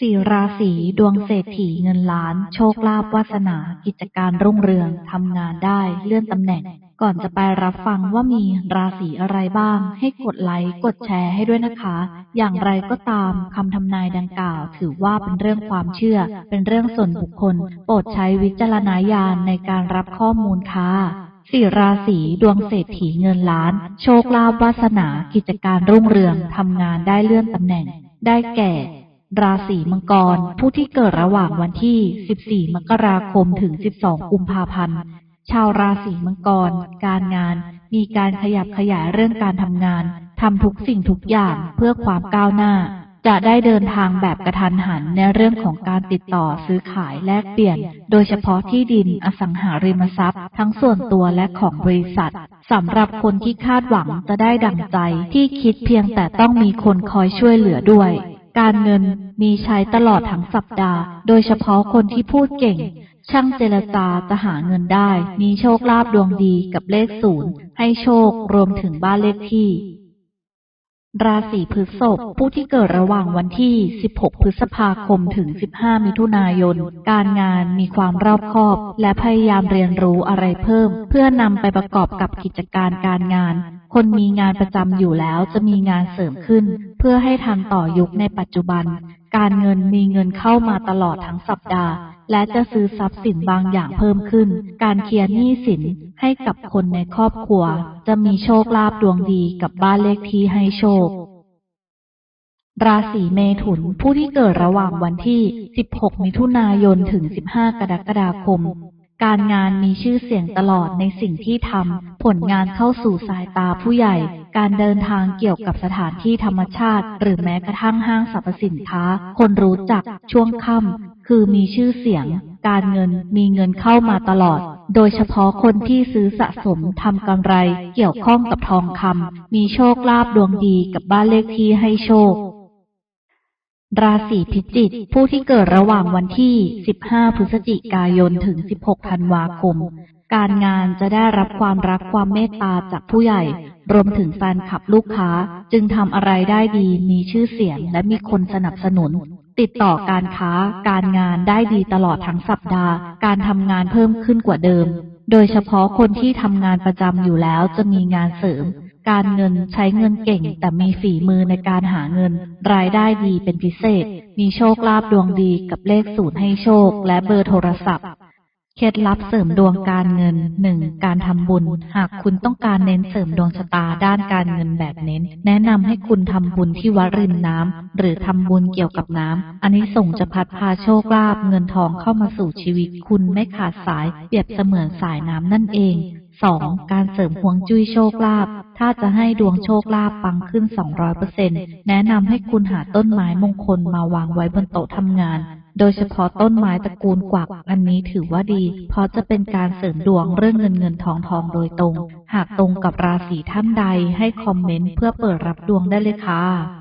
สี่ราศีดวงเศรษฐีเงินล้าน โชคลาภวาสนา กิจการรุ่งเรืองทำงานได้ เลื่อนตำแหน่ง ก่อนจะไปรับฟังว่ามีราศีอะไรบ้าง ให้กดไลค์กดแชร์ให้ด้วยนะคะ อย่างไรก็ตามคำทำนายดังกล่าว ถือว่าเป็นเรื่องความเชื่อ เป็นเรื่องส่วนบุคคล โปรดใช้วิจารณญาณในการรับข้อมูลค่ะสี่ราศีดวงเศรษฐีเงินล้าน โชคลาภวาสนา กิจการรุ่งเรืองทำงานได้เลื่อนตำแหน่ง ได้แก่ ราศีมังกร ผู้ที่เกิดระหว่างวันที่ 14 มกราคมถึง 12 กุมภาพันธ์ ชาวราศีมังกร การงาน มีการขยับขยายเรื่องการทำงาน ทำทุกสิ่งทุกอย่างเพื่อความก้าวหน้า จะได้เดินทางแบบกระทันหันในเรื่องของการติดต่อซื้อขายแลกเปลี่ยน โดยเฉพาะที่ดินอสังหาริมทรัพย์ ทั้งส่วนตัวและของบริษัทสำหรับคนที่คาดหวังจะได้ดังใจที่คิดเพียงแต่ต้องมีคนคอยช่วยเหลือด้วย การเงินมีใช้ตลอดทั้งสัปดาห์ โดยเฉพาะคนที่พูดเก่ง ช่างเจรจาจะหาเงินได้ มีโชคลาภดวงดีกับเลขศูนย์ให้โชครวมถึงบ้านเลขที่ ราศีพฤษภผู้ที่เกิดระหว่างวันที่ 16 พฤษภาคมถึง 15 มิถุนายน การงานมีความรอบคอบ และพยายามเรียนรู้อะไรเพิ่ม เพื่อนำไปประกอบกับกิจการการงานคนมีงานประจำอยู่แล้วจะมีงานเสริมขึ้น พื่อให้ทันต่อยุคในปัจจุบัน การเงินมีเงินเข้ามาตลอดทั้งสัปดาห์ และจะซื้อทรัพย์สินบางอย่างเพิ่มขึ้น การเคลียร์หนี้สินให้กับคนในครอบครัว จะมีโชคลาภดวงดีกับบ้านเลขที่ให้โชคราศีเมถุนผู้ที่เกิดระหว่างวันที่ 16 มิถุนายน ถึง 15 กรกฎาคม การงานมีชื่อเสียงตลอดในสิ่งที่ทำ ผลงานเข้าสู่สายตาผู้ใหญ่ การเดินทางเกี่ยวกับสถานที่ธรรมชาติ หรือแม้กระทั่งห้างสรรพสินค้า คนรู้จักช่วงค่ำคือมีชื่อเสียง การเงินมีเงินเข้ามาตลอด โดยเฉพาะคนที่ซื้อสะสมทำกำไร เกี่ยวข้องกับทองคำมีโชคลาภดวงดีกับบ้านเลขที่ให้โชคราศีพิจิกผู้ที่เกิดระหว่างวันที่ 15 พฤศจิกายน ถึง 16 ธันวาคม การงานจะได้รับความรักความเมตตาจากผู้ใหญ่ รวมถึงแฟนคลับลูกค้าจึงทำอะไรได้ดี มีชื่อเสียงและมีคนสนับสนุน ติดต่อการค้า การงานได้ดีตลอดทั้งสัปดาห์ การทำงานเพิ่มขึ้นกว่าเดิม โดยเฉพาะคนที่ทำงานประจำอยู่แล้วจะมีงานเสริม การเงินใช้เงินเก่ง แต่มีฝีมือในการหาเงิน รายได้ดีเป็นพิเศษ มีโชคลาภดวงดีกับเลขศูนย์ให้โชค และเบอร์โทรศัพท์ เคล็ดลับเสริมดวงการเงิน 1. การทำบุญ หากคุณต้องการเน้นเสริมดวงชะตาด้านการเงินแบบเน้น แนะนำให้คุณทำบุญที่วัดริมน้ำหรือทำบุญเกี่ยวกับน้ำอันนี้ส่งจะพัดพาโชคลาภเงินทองเข้ามาสู่ชีวิต คุณไม่ขาดสาย เปรียบเสมือนสายน้ำนั่นเอง 2. การเสริมห่วงจุ้ยโชคลาภ ถ้าจะให้ดวงโชคลาภปังขึ้น 200%แนะนำให้คุณหาต้นไม้มงคลมาวางไว้บนโต๊ะทำงาน โดยเฉพาะต้นไม้ตระกูลกวักอันนี้ถือว่าดี เพราะจะเป็นการเสริมดวงเรื่องเงินเงินทองทองโดยตรง หากตรงกับราศีท่านใดให้คอมเมนต์เพื่อเปิดรับดวงได้เลยค่ะ